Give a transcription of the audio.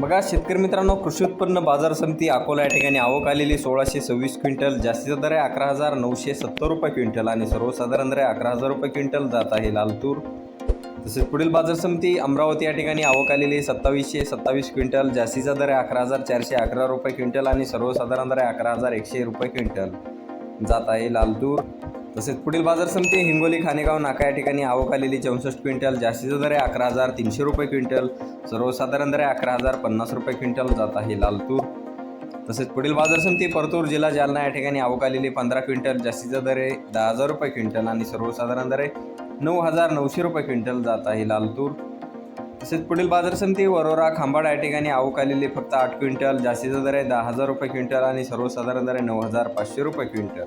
बघा शेतकरी मित्रांनो कृषी उत्पन्न बाजार समिती अकोला या ठिकाणी आवक आलेली सोळाशे सव्वीस क्विंटल जास्तीचा दर आहे अकरा हजार नऊशे सत्तर रुपये क्विंटल आणि सर्वसाधारण दर आहे अकरा हजार रुपये क्विंटल जात आहे लाल तूर तसेच पुढील बाजार समिती अमरावती या ठिकाणी आवक आलेली सत्तावीसशे सत्तावीस क्विंटल जास्तीचा दर आहे अकरा हजार चारशे अकरा रुपये क्विंटल आणि सर्वसाधारण दर आहे अकरा हजार एकशे रुपये क्विंटल जात आहे लाल तूर तसेच पुढील बाजार समिती हिंगोली खानेगाव नाका या ठिकाणी आवक आलेली चौसष्ट क्विंटल जास्तीचा दर आहे अकरा हजार तीनशे रुपये क्विंटल सर्वसाधारण दर आहे अकरा हजार पन्नास रुपये क्विंटल जात आहे लाल तूर तसेच पुढील बाजार समिती परतूर जिल्हा जालना या ठिकाणी आवक आलेली पंधरा क्विंटल जास्तीचा दर आहे दहा हजार रुपये क्विंटल आणि सर्वसाधारण दर आहे नऊ हजार नऊशे रुपये क्विंटल जात आहे लाल तूर तसेच पुढील बाजार समिती वरोरा खांबाड या ठिकाणी आवक आलेली फक्त आठ क्विंटल जास्तीचा दर आहे दहा हजार रुपये क्विंटल आणि सर्वसाधारण दर आहे नऊ हजार पाचशे रुपये क्विंटल.